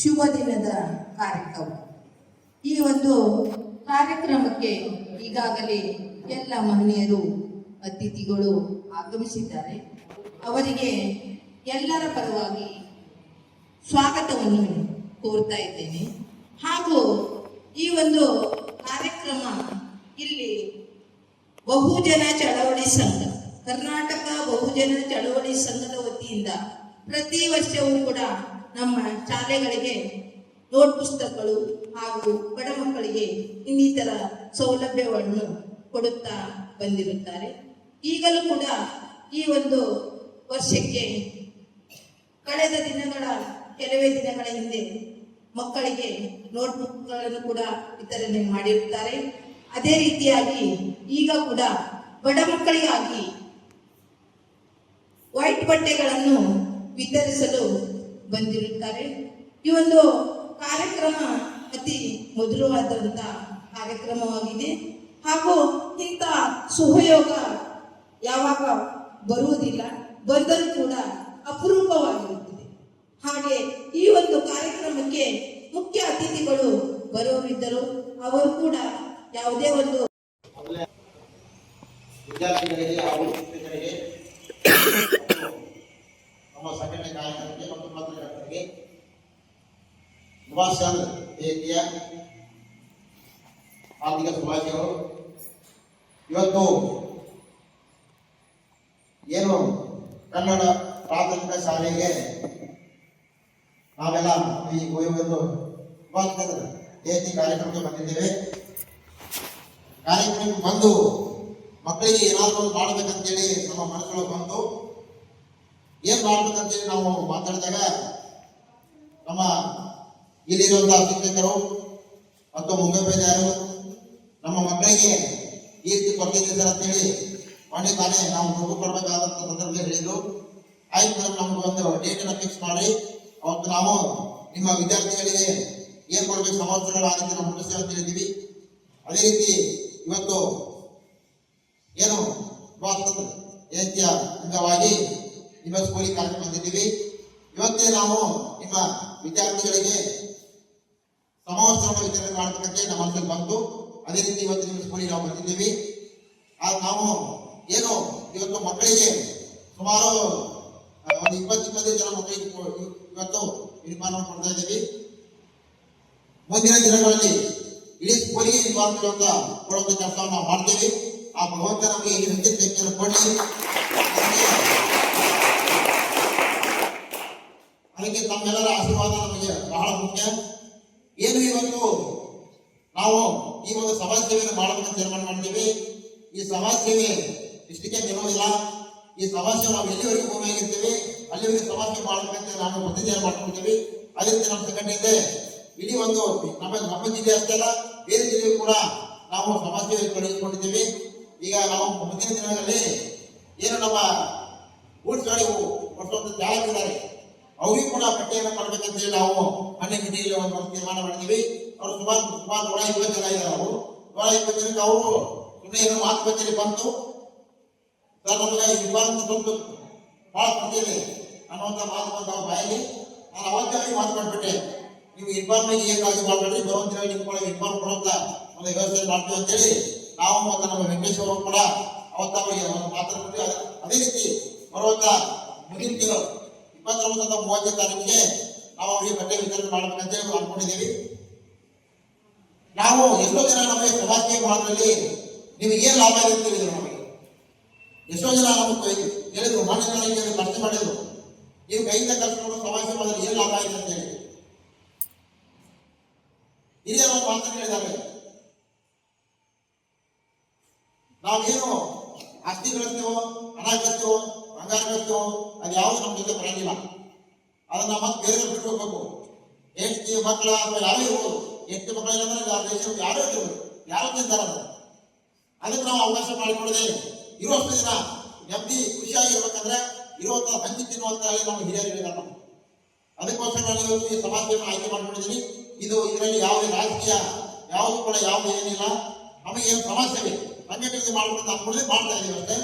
ಶುಭ ದಿನದ ಕಾರ್ಯಕ್ರಮ. ಈ ಒಂದು ಕಾರ್ಯಕ್ರಮಕ್ಕೆ ಈಗಾಗಲೇ ಎಲ್ಲ ಮಹನೀಯರು ಅತಿಥಿಗಳು ಆಗಮಿಸಿದ್ದಾರೆ. ಅವರಿಗೆ ಎಲ್ಲರ ಪರವಾಗಿ ಸ್ವಾಗತವನ್ನು ಕೋರ್ತಾ ಇದ್ದೇನೆ. ಹಾಗೂ ಈ ಒಂದು ಕಾರ್ಯಕ್ರಮ ಇಲ್ಲಿ ಬಹುಜನ ಚಳವಳಿ ಸಂಘ, ಕರ್ನಾಟಕ ಬಹುಜನ ಚಳವಳಿ ಸಂಘದ ವತಿಯಿಂದ ಪ್ರತಿ ವರ್ಷವೂ ಕೂಡ ನಮ್ಮ ಶಾಲೆಗಳಿಗೆ ನೋಟ್ ಪುಸ್ತಕಗಳು ಹಾಗೂ ಬಡ ಮಕ್ಕಳಿಗೆ ಇನ್ನಿತರ ಸೌಲಭ್ಯವನ್ನು ಕೊಡುತ್ತಾ ಬಂದಿರುತ್ತಾರೆ. ಈಗಲೂ ಕೂಡ ಈ ಒಂದು ವರ್ಷಕ್ಕೆ ಕಳೆದ ದಿನಗಳ, ಕೆಲವೇ ದಿನಗಳ ಹಿಂದೆ ಮಕ್ಕಳಿಗೆ ನೋಟ್ಬುಕ್ಗಳನ್ನು ಕೂಡ ವಿತರಣೆ ಮಾಡಿರುತ್ತಾರೆ. ಅದೇ ರೀತಿಯಾಗಿ ಈಗ ಕೂಡ ಬಡ ಮಕ್ಕಳಿಗಾಗಿ ವೈಟ್ ಬಟ್ಟೆಗಳನ್ನು ವಿತರಿಸಲು ಬಂದಿರುತ್ತಾರೆ. ಈ ಒಂದು ಕಾರ್ಯಕ್ರಮ ಅತಿ ಮಧುರವಾದಂಥ ಕಾರ್ಯಕ್ರಮವಾಗಿದೆ. ಹಾಗೂ ಇಂಥ ಸುಹಯೋಗ ಯಾವಾಗ ಬರುವುದಿಲ್ಲ, ಬಂದರೂ ಕೂಡ ಅಪರೂಪವಾಗಿರುತ್ತದೆ. ಹಾಗೆ ಈ ಒಂದು ಕಾರ್ಯಕ್ರಮಕ್ಕೆ ಮುಖ್ಯ ಅತಿಥಿಗಳು ಬರುವರಿದ್ದರು ಅವರು ಕೂಡ ಯಾವುದೇ ಒಂದು ವಿದ್ಯಾರ್ಥಿಗಳಿಗೆ ಹಾಗೂ ನಮ್ಮ ಸಂಘಟನೆ ನಾಯಕರಿಗೆ ಮತ್ತು ಪತ್ರಕರ್ತರಿಗೆ ನಿವಾಸ ಜಯಂತಿಯ ಆರ್ಥಿಕ ಶುಭಾಶಯಗಳು ಇವತ್ತು ಏನು ಕನ್ನಡ ಪ್ರಾಥಮಿಕ ಶಾಲೆಗೆ ನಾವೆಲ್ಲ ಈ ಒಂದು ವಿಭಾಗದ ಜಯಂತಿ ಕಾರ್ಯಕ್ರಮಕ್ಕೆ ಬಂದಿದ್ದೇವೆ. ಕಾರ್ಯಕ್ರಮಕ್ಕೆ ಬಂದು ಮಕ್ಕಳಿಗೆ ಏನಾದರೂ ಮಾಡ್ಬೇಕಂತೇಳಿ ನಮ್ಮ ಮನಸ್ಸೊಳಗೆ ಬಂತು ಏನು ಮಾಡ್ಬೇಕಂತೇಳಿ ನಾವು ಮಾತಾಡಿದಾಗ ನಮ್ಮ ಇಲ್ಲಿರುವಂತಹ ಶಿಕ್ಷಕರು ಮತ್ತು ಮುಂಗಪೇದಾರರು ನಮ್ಮ ಮಕ್ಕಳಿಗೆ ಈ ರೀತಿ ಕೊಟ್ಟಿದ್ದೀವಿ ಸರ್ ಅಂತೇಳಿ ಮಾಡಿ ತಾನೇ ನಾವು ದುಡ್ಡು ಕೊಡ್ಬೇಕಾದಂತ ಸಂದರ್ಭದಲ್ಲಿ ಹೇಳಿದ್ರು ಆಯ್ತು ಮೇಡಮ್ ನಮ್ಗೆ ಒಂದು ಡೇಟನ್ನು ಫಿಕ್ಸ್ ಮಾಡಿ. ಅವತ್ತು ನಾವು ನಿಮ್ಮ ವಿದ್ಯಾರ್ಥಿಗಳಿಗೆ ಏನು ಕೊಡ್ಬೇಕು, ಸಮಸ್ಯೆಗಳು ಆ ರೀತಿ ಅಂತ ಹೇಳಿದ್ದೀವಿ. ಅದೇ ರೀತಿ ಇವತ್ತು ಏನು ಜಯಂತಿಯ ಅಂಗವಾಗಿ ನಿಮ್ಮ ಸ್ಕೂಲಿಗೆ ಕಾರ್ಯಕ್ರಮ ಬಂದಿದ್ದೀವಿ ಇವತ್ತೇ ನಾವು ನಿಮ್ಮ ವಿದ್ಯಾರ್ಥಿಗಳಿಗೆ ಸಮವಸ್ತ್ರವನ್ನು ವಿತರಣೆ ಮಾಡಬೇಕಂತ ನಮ್ಮ ಮನಸ್ಸಲ್ಲಿ ಬಂತು ಅದೇ ರೀತಿ ಇವತ್ತು ನಿಮ್ಮ ಸ್ಕೂಲಿಗೆ ನಾವು ಬಂದಿದ್ದೀವಿ. ಆಗ ನಾವು ಏನು, ಇವತ್ತು ಮಕ್ಕಳಿಗೆ ಸುಮಾರು ಒಂದು ಇಪ್ಪತ್ತು, ಇಪ್ಪತ್ತೈದು ಜನ ಮಕ್ಕಳಿಗೆ ಇವತ್ತು ಯೂನಿಫಾರ್ಮ್ ಕೊಡ್ತಾ ಇದ್ದೀವಿ. ಮುಂದಿನ ದಿನಗಳಲ್ಲಿ ಇಡೀ ಸ್ಕೂಲಿಗೆ ಯೂನಿಫಾರ್ಮ್ ಅಂತ ಕೊಡುವಂತ ಕೆಲಸವನ್ನು ನಾವು ಮಾಡ್ತೀವಿ. ಆ ಭಗವಂತ ನಮಗೆ ಈ ಹೆಚ್ಚಿನ ಶಕ್ತಿಯನ್ನು ಕೊಡಿಸಿ ಅದಕ್ಕೆ ತಮ್ಮೆಲ್ಲರ ಆಶೀರ್ವಾದ ನಮಗೆ ಬಹಳ ಮುಖ್ಯ. ಏನು ಇವತ್ತು ನಾವು ಈ ಒಂದು ಸಮಾಜ ಸೇವೆಯನ್ನು ಮಾಡಬೇಕಂತ ತೀರ್ಮಾನ ಮಾಡ್ತೀವಿ. ಈ ಸಮಾಜ ಸೇವೆ ಇಷ್ಟಕ್ಕೆ ನಿಲ್ಲೋದಿಲ್ಲ ಈ ಸಮಾಜ ಸೇವೆ ನಾವು ಎಲ್ಲಿವರೆಗೂ ಭೂಮಿಯಾಗಿರ್ತೀವಿ ಅಲ್ಲಿವರೆಗೂ ಸಮಾಜ ಮಾಡಬೇಕಂತ ನಾವು ಪ್ರತಿಜ್ಞೆ ಮಾಡ್ಕೊಳ್ತೀವಿ. ಅದೇ ರೀತಿ ನಮ್ಮ ಸಂಘಟನೆ ಇದೆ. ಇಡೀ ಒಂದು ನಮ್ಮ ನಮ್ಮ ಜಿಲ್ಲೆ ಅಷ್ಟೇ ಅಲ್ಲ, ಬೇರೆ ಜಿಲ್ಲೆಯೂ ಕೂಡ ನಾವು ಸಮಾಜ ಸೇವೆ ತೊಡಗಿಸಿಕೊಂಡಿದ್ದೀವಿ. ಈಗ ನಾವು ಮುಂದಿನ ದಿನಗಳಲ್ಲಿ ಏನು ನಮ್ಮ ಗೂಡ್ಸ್ ಒಂದು ತ್ಯಾಗ ಚಾಲಕರಿದ್ದಾರೆ ಅವ್ರಿಗೂ ಕೂಡ ಪಟ್ಟಿಯನ್ನು ಕೊಡಬೇಕಂತ ಹೇಳಿ ನಾವು ಮನೆ ಮನೆಯಲ್ಲಿ ಒಂದು ತೀರ್ಮಾನ ಮಾಡಿದ್ದೀವಿ ಅವರು ಸುಮಾರು ಸುಮಾರು ನೂರ ಇಪ್ಪತ್ತು ಜನ ಇದ್ದಾರೆ ಅವರು. ನೂರ ಇಪ್ಪತ್ತು ಜನಕ್ಕೆ ಅವರು ಸುಮ್ಮನೆ ಏನೋ ಮಾತುಕತೆಯಲ್ಲಿ ಬಂತು ಸರ್, ನಮಗೆ ವಿಭಾಗ ಭಾಳ ಕೊಡ್ತೀನಿ ಕೊಟ್ಟಿದೆ ಅನ್ನುವಂಥ ಮಾತು ಬಂದ ಅವ್ರ ಬಾಯಲ್ಲಿ ನಾನು ಅವತ್ತೇ ಮಾತು ಮಾಡಿಬಿಟ್ಟೆ. ನೀವು ಇಬ್ಬರನ್ನ ಏನು ಕಾಳಜಿ ಮಾಡಬೇಡ್ರಿ? ಬರುವಂತ ಹೇಳಿ ನಿಮ್ಗೆ ಇಬ್ಬರು ಕೊಡುವಂತ ಒಂದು ವ್ಯವಸ್ಥೆ ಮಾಡ್ತೀವಿ ಅಂತೇಳಿ ನಾವು ಮತ್ತು ನಮ್ಮ ವೆಂಕಟೇಶ್ ಅವರು ಕೂಡ ಅವತ್ತ ಅವರಿಗೆ ಮಾತಾಡ್ಬಿಟ್ಟು ಅದೇ- ರೀತಿ ಬರುವಂತ ಮುಂದಿನ ಇಪ್ಪತ್ತೊಂಬತ್ತರಿಂದ ಮೂವತ್ತನೇ ತಾರೀಕಿಗೆ ನಾವು ಅವರಿಗೆ ಬಟ್ಟೆ ವಿತರಣೆ ಮಾಡಬೇಕಂತ ಅನ್ಕೊಂಡಿದ್ದೀವಿ ನಾವು ಎಷ್ಟೋ ಜನ ನಮಗೆ ಸೇವೆ ಮಾಡೋದ್ರಲ್ಲಿ ನಿಮಗೆ ಏನು ಲಾಭ ಇದೆ ಅಂತ ಹೇಳಿದ್ರು ನಮಗೆ. ಎಷ್ಟೋ ಜನ ನಮಗೆ ಹೇಳಿದ್ರು ಮಾಡಿದ ಖರ್ಚು ಮಾಡಿದ್ರು. ನೀವು ಕೈಯಿಂದ ಕರ್ಸ್ಕೊಂಡು ಸಮಾಜ ಸೇವೆ ಮಾಡಿದ್ರೆ ಏನು ಲಾಭ ಇದೆ ಅಂತ ಹೇಳಿ. ಇದೇ ನಾವು ಮಾತ್ರ ಹೇಳಿದ್ದಾರೆ. ನಾವೇನು ಆಸ್ತಿ ಗಳಿಸ್ತೇವೋ ಹಣ ಗಳಿಸ್ತೇವೋ ಬಂಗಾರ ಅದು ಯಾವ ನಮ್ಮ ಜೊತೆ ಬರಂಗಿಲ್ಲ. ಅದನ್ನ ಮತ್ತೆ ಬೇರೆ ಹೋಗ್ಬೇಕು ಹೆಂಡತಿ, ಮಕ್ಕಳ ಅಥವಾ ಯಾರೇ ಇರ್ಬೋದು. ಅಂದ್ರೆ ಆ ದೇಶ ಯಾರೋ ಇರ್ಬೋದು. ಯಾರು ತಿಂತಾರ ಅದಕ್ಕೆ ನಾವು ಅವಕಾಶ ಮಾಡಿಕೊಡದೆ ಇರುವಷ್ಟು ದಿನ ನೆಮ್ಮದಿ, ಖುಷಿಯಾಗಿರ್ಬೇಕಂದ್ರೆ ಇರುವಂತ ಹಂಚಿ ತಿನ್ನುವಂತ ನಮ್ಮ ಹಿರಿಯರು ನಮ್ಗೆ. ಅದಕ್ಕೋಸ್ಕರ ನಾನು ಇವತ್ತು ಈ ಸಮಾಜವನ್ನು ಆಯ್ಕೆ ಮಾಡ್ಕೊಂಡಿದ್ದೀನಿ. ಇದು ಇದರಲ್ಲಿ ಯಾವುದೇ ರಾಜಕೀಯ, ಯಾವುದು ಕೂಡ ಯಾವುದು ಏನಿಲ್ಲ. ನಮಗೆ ಏನು ಸಮಸ್ಯೆ ಸಂಘಟನೆ ಮಾಡಿಕೊಂಡು ಅನ್ಕೊಳ್ಳಿ ಮಾಡ್ತಾ ಇದ್ದೀವಿ ಅಷ್ಟೇ.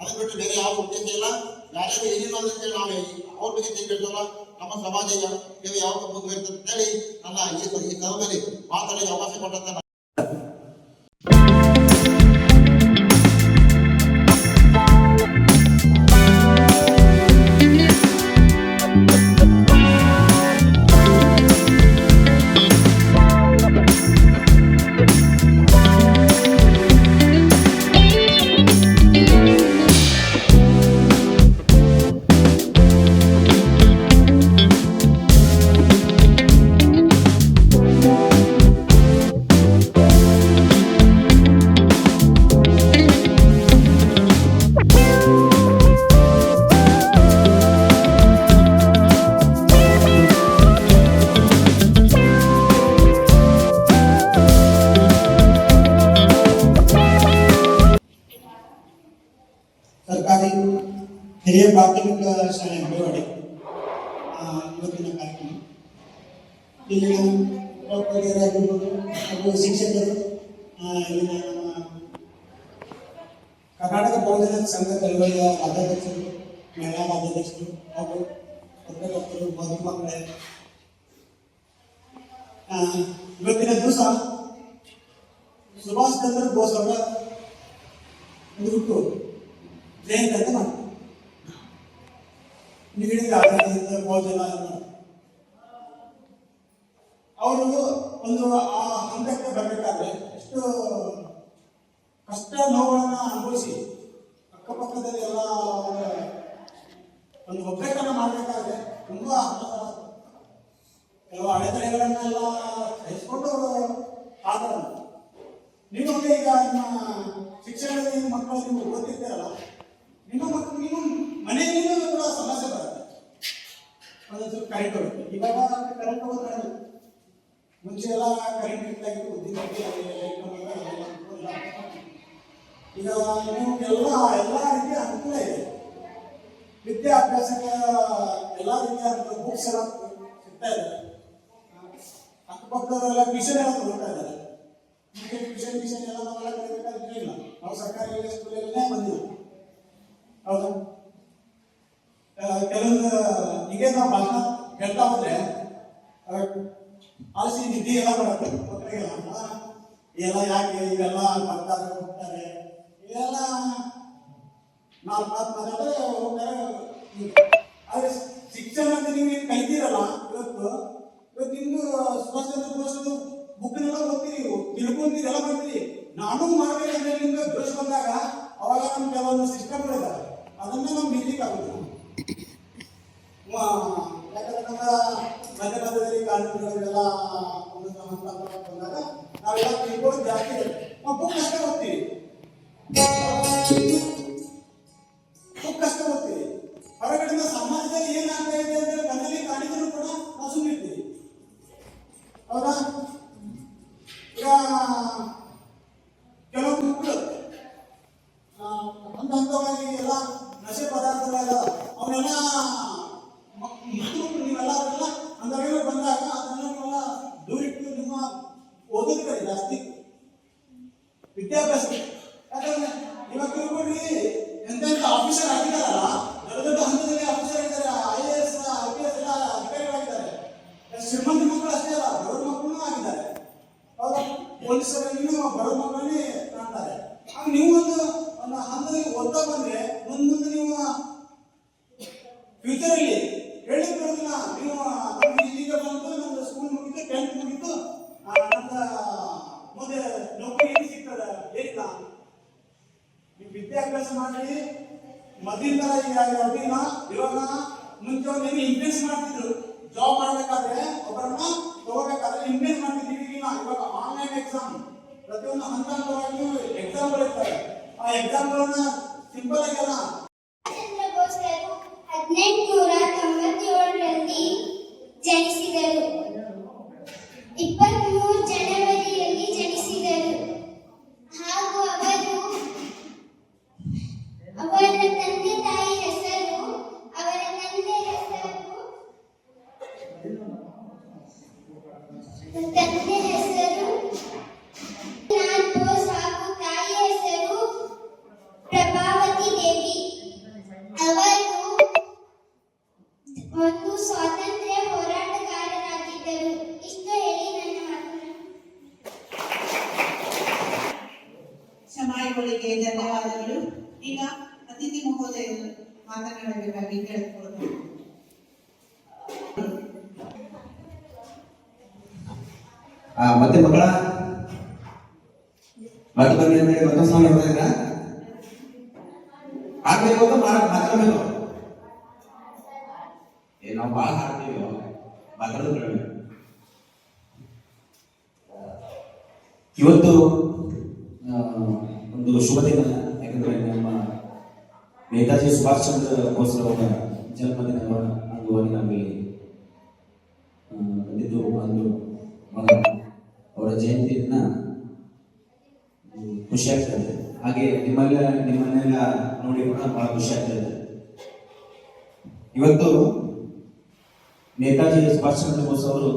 ಅದಕ್ಕೆ ಬಿಟ್ಟು ಬೇರೆ ಯಾವ ಉದ್ದೇಶ ಇಲ್ಲ. ಯಾರ್ಯಾರು ಏನಿಲ್ಲ ಅಂತ ನಾವು ಅವ್ರ ಬಗ್ಗೆ ತಿಳ್ಕೊಳ್ಳಲ್ಲ ನಮ್ಮ ಸಮಾಜ ಯಾವ ಹೇಳಿ ನನ್ನ ಈ ಕಾಲದಲ್ಲಿ ಮಾತಾಡಲಿಕ್ಕೆ ಅವಕಾಶ ಕೊಟ್ಟಂತ ಉಪಪ್ರಧಾನರಾಗಿರ್ಬೋದು ಹಾಗೂ ಶಿಕ್ಷಕರು ಆ, ಇಲ್ಲಿನ ನಮ್ಮ ಕರ್ನಾಟಕ ಬಹುಜನ ಸಂಘ ಚಳವಳಿಯ ರಾಜ್ಯಾಧ್ಯಕ್ಷರು ಮಹಿಳಾ ರಾಜ್ಯಾಧ್ಯಕ್ಷರು ಹಾಗೂ ಪತ್ರಕರ್ತರು ಮಧುಮಕ್ಕಳೇ ಆ, ಇವತ್ತಿನ ದಿವಸ ಸುಭಾಷ್ ಚಂದ್ರ ಬೋಸ್ ಅವರ ಒಂದು ಹುಟ್ಟು ಜಯಂತಿ ಅಂತ ಮಾಡ್ತೀವಿ ನೀವು ಹೇಳಿದ್ರೆ ಆಧಾರದಿಂದ ಭೋಜನ ಅವರು ಒಂದು, ಆ, ಹಂತಕ್ಕೆ ಬರಬೇಕಾದ್ರೆ ಎಷ್ಟು ಕಷ್ಟ ನೋವುಗಳನ್ನ ಅನುಭವಿಸಿ ಅಕ್ಕಪಕ್ಕದಲ್ಲಿ ಎಲ್ಲ ಒಂದು ಒಗ್ಗಟ್ಟನ್ನು ಮಾಡಬೇಕಾದ್ರೆ ತುಂಬಾ ಕೆಲವು ಅಡೆತಡೆಗಳನ್ನೆಲ್ಲ ಸಹಿಸಿಕೊಂಡು ಅವರು ಆದರು ನೀವು ಈಗ ನಿಮ್ಮ ಶಿಕ್ಷಣದಲ್ಲಿ ಮಕ್ಕಳು ನೀವು ಓದಿರ್ತೀರಲ್ಲ ನಿಮ್ಮ ಮಕ್ಕಳು ನಿಮ್ಮ ಮನೆಯಲ್ಲಿ ಕೂಡ ಸಮಸ್ಯೆ ಬರುತ್ತೆ. ಅದೊಂದು ಕರೆಂಟ್ ಹೋಗುತ್ತೆ. ಇವಾಗ ಕರೆಂಟ್ ಹೋಗೋದು ಮುಂಚೆ ಎಲ್ಲ ಕರೆಂಟ್ ಇರ್ತಾಯಿತ್ತು ಉದ್ದಿನಕ್ಕೆ ಈಗ ನಿಮಗೆಲ್ಲ ಎಲ್ಲ ರೀತಿಯ ಅನುಕೂಲ ಇದೆ. ವಿದ್ಯಾಭ್ಯಾಸಕ್ಕೆ ಎಲ್ಲ ರೀತಿಯ ಬುಕ್ಸ್ ಎಲ್ಲ ಸಿಗ್ತಾ ಇದೆ. ಅಕ್ಕಪಕ್ಕದವರೆಲ್ಲ ಮಿಷನ್ ಎಲ್ಲ ತಗೊಳ್ತಾ ಇದ್ದಾರೆ. ನಮಗೆ ಟ್ಯೂಷನ್ ಮಿಷನ್ ಎಲ್ಲ ನಾವೆಲ್ಲ ನಾವು ಸರ್ಕಾರಿ ಸ್ಕೂಲಲ್ಲೇ ಬಂದಿಲ್ಲ. ಹೌದಾ? ಕೆಲವೊಂದು, ಈಗ ನಾವು ಭಾಷಣ ಹೇಳ್ತಾ ಹೋದ್ರೆ ಆಲಸಿ ನಿದ್ದೆ ಎಲ್ಲ ಬರುತ್ತೆ. ಎಲ್ಲ ಯಾಕೆ ಇವೆಲ್ಲ ಬರ್ತಾರೆ ಹೋಗ್ತಾರೆ? ಇವೆಲ್ಲ ನಾಲ್ಕು ಮಾತು ಮಾತಾಡಿದ್ರೆ ಹೋಗ್ತಾರೆ. ಆದ್ರೆ ಶಿಕ್ಷಣ ಅಂತ ನೀವು ಕಲಿತೀರಲ್ಲ ಇವತ್ತು? ಇವತ್ತು ನಿಮ್ದು ಸುಭಾಷ್ ಚಂದ್ರ ಬುಕ್ನೆಲ್ಲ ಓದ್ತೀರಿ ತಿಳ್ಕೊಂತೀರಿ ಎಲ್ಲ ಬರ್ತೀರಿ ನಾನು ಮಾಡ್ಬೇಕಂದ್ರೆ ನಿಮ್ಗೆ ಜೋಶ್ ಬಂದಾಗ ಅವಾಗ ನಮ್ಗೆ ಕೆಲವೊಂದು ಸಿಸ್ಟಮ್ಗಳಿದಾವೆ ಅದನ್ನ ನಾವು ವ- ಯಾಕಂದ್ರೆ ಕಾನೂನುಗಳೆಲ್ಲ ಒಂದೊಂದು ಹಂತ ಹಂತ ಬಂದಾಗ ನಾವೆಲ್ಲ ತಿಳ್ಕೊಂಡು ಜಾಸ್ತಿ ನಾವು ಬುಕ್ ಅಷ್ಟೇ ಓದ್ತೀವಿ ಬುಕ್ ಸಮಾಜದಲ್ಲಿ ಏನಾಗ್ತಾ ಇದೆ ಅಂದ್ರೆ ಕೂಡ ಹೌದಾ? ಮಕ್ಕಳು ಹಂತ ಹಂತವಾಗಿ ಎಲ್ಲ ನಶೆ ಪದಾರ್ಥಗಳೆಲ್ಲ ಅವನ್ನೆಲ್ಲ ಮ- ಮಕ್ಕಳು ನೀವೆಲ್ಲ ಅವರೆಲ್ಲ ಅಂಥವೆಲ್ಲ ಬಂದಾಗ ಅದನ್ನ ನೀವೆಲ್ಲ ದೂರಿಟ್ಟು ನಿಮ್ಮ ಓದೋದ್ ಕಡೆ ಜಾಸ್ತಿ ವಿದ್ಯಾಭ್ಯಾಸ ಯಾಕಂದ್ರೆ ಇವಾಗ ತಿಳ್ಕೊಡ್ರಿ ಎಂತೆಂತ ಆಫೀಸರ್ ಆಗಿದಾರಲ್ಲ ದೊಡ್ಡ ದೊಡ್ಡ ಹಂತದಲ್ಲಿ ಆಫೀಸರ್ ಆಗಿದ್ದಾರೆ I A S I P S ಎಲ್ಲ ಅಧಿಕಾರಿಗಳಾಗಿದ್ದಾರೆ ಶ್ರೀಮಂತ ಮಕ್ಕಳು ಅಷ್ಟೇ ಅಲ್ಲ ಬಡವ್ರ ಮಕ್ಕಳು ಆಗಿದ್ದಾರೆ ಹೌದಾ ಪೊಲೀಸರಲ್ಲಿ ಬಡವ್ರ ಮಕ್ಕಳನ್ನೇ ಕಾಣ್ತಾರೆ ಆಗ ನೀವು ಒಂದು ಒಂದು ಹಂತದಲ್ಲಿ ಓದ್ತಾ ಬಂದ್ರೆ ಮುಂದೆ ಮುಂದೆ ನೀವು ಫ್ಯೂಚರ್ ಅಲ್ಲಿ ಹೇಳಿ ಬರೋದಿಲ್ಲ. ನೀವು ಈಗ ಬಂತು ನಮ್ದು ಸ್ಕೂಲ್ ಮುಗಿತು ಟೆಂತ್ ಮುಗಿತು ಆ, ನಮ್ದು ಮುಂದೆ ನೌಕರಿ ಎಲ್ಲಿ ಸಿಗ್ತದೆ ಏನಿಲ್ಲ ನೀವು ವಿದ್ಯಾಭ್ಯಾಸ ಮಾಡಿ ಮೊದಲಿನ ತರ ಈಗ ಅವ್ರಿಗಿಲ್ಲ ಇವಾಗ ಮುಂಚೆ ಒಂದು ಏನು ಮಾಡ್ತಿದ್ರು. ಜಾಬ್ ಮಾಡ್ಬೇಕಾದ್ರೆ ಒಬ್ಬರನ್ನ ತಗೋಬೇಕಾದ್ರೆ ಇನ್ವೆಸ್ಟ್ ಮಾಡ್ತಿದ್ದೀವಿ ಇಲ್ಲ. ಇವಾಗ ಆನ್ಲೈನ್ ಎಕ್ಸಾಮ್ ಪ್ರತಿಯೊಂದು ಹಂತ ಎಕ್ಸಾಮ್ ಬರುತ್ತೆ ಆ ಎಕ್ಸಾಮ್ಗಳನ್ನ తిప్పల కదా. ಮತ್ತೆ ಮಕ್ಕಳ? ಮತ್ತೆ ಬಂದ ಮೇಲೆ ಮತ್ತೆ ಸಲ ನೋಡ್ತಾ ಮಾತ್ರ ಏ, ನಾವು ಭಾಳ ಹಾಡ್ತೀವಿ ಮಾತಾಡೋದು ಕಡಿಮೆ ಇವತ್ತು ಒಂದು ಶುಭ ದಿನ ಯಾಕಂದ್ರೆ ನಮ್ಮ ನೇತಾಜಿ ಸುಭಾಷ್ ಚಂದ್ರ ಬೋಸ್ ಅವರ ಜನ್ಮದಿನದ ಅಂಗವಾಗಿ ನಮಗೆ ಬಂದಿದ್ದು ಒಂದು ಅವರ ಜಯಂತಿಯನ್ನ ಹ್ಮ್, ಖುಷಿ ಆಗ್ತದೆ. ಹಾಗೆ ನಿಮ್ಮೆಲ್ಲ ನಿಮ್ಮನ್ನೆಲ್ಲ ನೋಡಿ ಕೂಡ ಬಹಳ ಖುಷಿ ಆಗ್ತದೆ. ಇವತ್ತು ನೇತಾಜಿ ಸುಭಾಷ್ ಚಂದ್ರ ಬೋಸ್ ಅವರು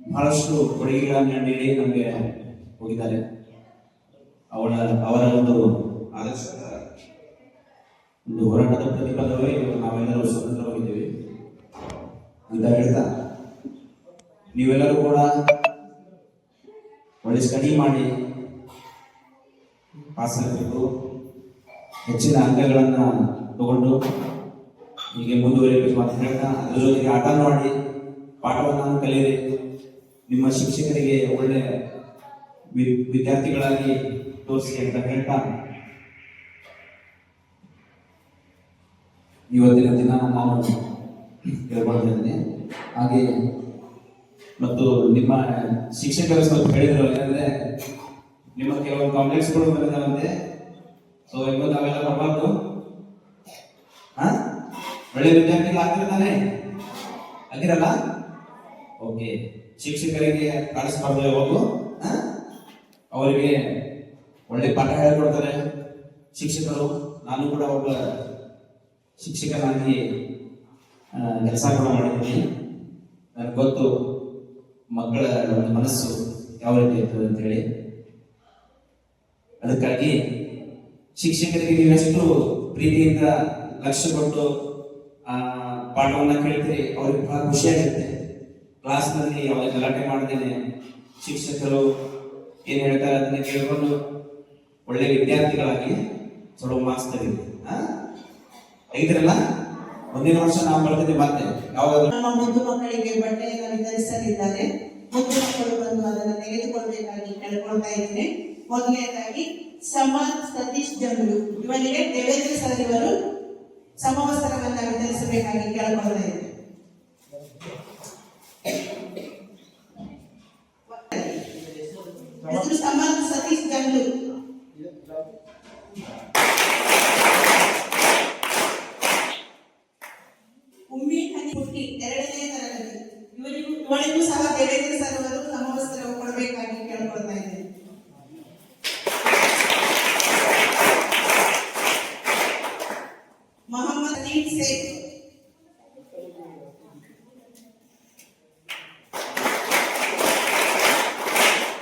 ಬಹಳಷ್ಟು ಕೊಡುಗೆಗಳನ್ನ ನೀಡಿ ನಮಗೆ ಹೋಗಿದ್ದಾರೆ. ಅವಳ ಅವರ ಒಂದು ಆದರ್ಶದ ಒಂದು ಹೋರಾಟದ ಪ್ರತಿಫಲವೇ ನಾವೆಲ್ಲರೂ ಸ್ವತಂತ್ರವಾಗಿದ್ದೇವೆ. ಅಂತ ಹೇಳ್ತಾ ನೀವೆಲ್ಲರೂ ಕೂಡ ಒಳ್ಳೆ ಸ್ಟಡಿ ಮಾಡಿ ಪಾಸ್ ಆಗಬೇಕು. ಹೆಚ್ಚಿನ ಅಂಕಗಳನ್ನು ತಗೊಂಡು ಹೀಗೆ ಮುಂದುವರಿಯಬೇಕು ಅಂತ ಹೇಳ್ತಾ, ಅದ್ರ ಜೊತೆಗೆ ಆಟ ಮಾಡಿ ಪಾಠವನ್ನು ಕಲಿಯಿರಿ. ನಿಮ್ಮ ಶಿಕ್ಷಕರಿಗೆ ಒಳ್ಳೆ ವಿದ್ಯಾರ್ಥಿಗಳಾಗಿ ತೋರಿಸಿ ಅಂತ ಹೇಳ್ತಾ, ಇವತ್ತಿನ ದಿನ ನಾನು ಹೇಳ್ಕೊಳ್ತಾ ಹಾಗೆ ಮತ್ತು ನಿಮ್ಮ ಶಿಕ್ಷಕರು ಸ್ವಲ್ಪ ಹೇಳಿದ್ರು ಯಾಕಂದ್ರೆ ನಿಮ್ಮ ಕೆಲವೊಂದು ಕಾಂಪ್ಲೆಕ್ಸ್ಗಳು ಬಂದಿದ್ದಾವಂತೆ ಸೊ ಇವತ್ತು ಅವೆಲ್ಲ ಬರಬಾರ್ದು. ಹಾ? ಒಳ್ಳೆ ವಿದ್ಯಾರ್ಥಿಗಳು ಆಗ್ತಿರ್ತಾನೆ ಆಗಿರಲ್ಲ ಓಕೆ ಶಿಕ್ಷಕರಿಗೆ ಕಾಣಿಸ್ಬಾರ್ದು ಯಾವಾಗಲೂ ಹಾ? ಅವರಿಗೆ ಒಳ್ಳೆ ಪಾಠ ಹೇಳ್ಕೊಡ್ತಾರೆ. ಶಿಕ್ಷಕರು, ನಾನು ಕೂಡ ಒಬ್ಬ ಶಿಕ್ಷಕನಾಗಿ ಕೆಲಸ ಕೂಡ ಮಾಡಿದ್ದೀನಿ. ನನಗೆ ಗೊತ್ತು. ಮಕ್ಕಳ ಒಂದು ಮನಸ್ಸು ಯಾವ ರೀತಿ ಇರ್ತದೆ ಅಂತ ಹೇಳಿ. ಅದಕ್ಕಾಗಿ ಶಿಕ್ಷಕರಿಗೆ ನೀವೆಷ್ಟು ಪ್ರೀತಿಯಿಂದ ಲಕ್ಷ್ಯ ಕೊಟ್ಟು ಆ, ಪಾಠವನ್ನ ಕೇಳ್ತೀರಿ, ಅವ್ರಿಗೆ ಬಹಳ ಖುಷಿಯಾಗುತ್ತೆ. ಕ್ಲಾಸ್ನಲ್ಲಿ ಯಾವುದೇ ಗಲಾಟೆ ಮಾಡದೇನೆ ಶಿಕ್ಷಕರು ಏನ್ ಹೇಳ್ತಾರೆ ಅದನ್ನ ಕೇಳಿಕೊಂಡು ಒಳ್ಳೆ ವಿದ್ಯಾರ್ಥಿಗಳಾಗಿ ಸ್ವಲ್ಪ ಮಾರ್ಕ್ಸ್ ತೆಗೆದು ಮುಂದಿನ ವರ್ಷ ನಾವು ಬರ್ತೀವಿ, ಮತ್ತೆ ನಮ್ಮ ಮುದ್ದು ಮಕ್ಕಳಿಗೆ ಬಟ್ಟೆಯನ್ನು ವಿತರಿಸಲಿದ್ದಾರೆ. ಮುದ್ದು ಮಕ್ಕಳು ಬಂದು ಅದನ್ನು ತೆಗೆದುಕೊಳ್ಬೇಕಾಗಿ ಕೇಳ್ಕೊಳ್ತಾ ಇದ್ದೇನೆ. ಮೊದಲನೇದಾಗಿ ಸಮಾಜ್ ಸತೀಶ್ ಜಂಗ್ಲು. ಇವನಿಗೆ ದೇವೇಂದ್ರ ಸರ್ ಸಮವಸ್ತ್ರವನ್ನು ವಿತರಿಸಬೇಕಾಗಿ ಕೇಳ್ಕೊಳ್ತಾ ಇದ್ದೇನೆ. ಸತೀಶ್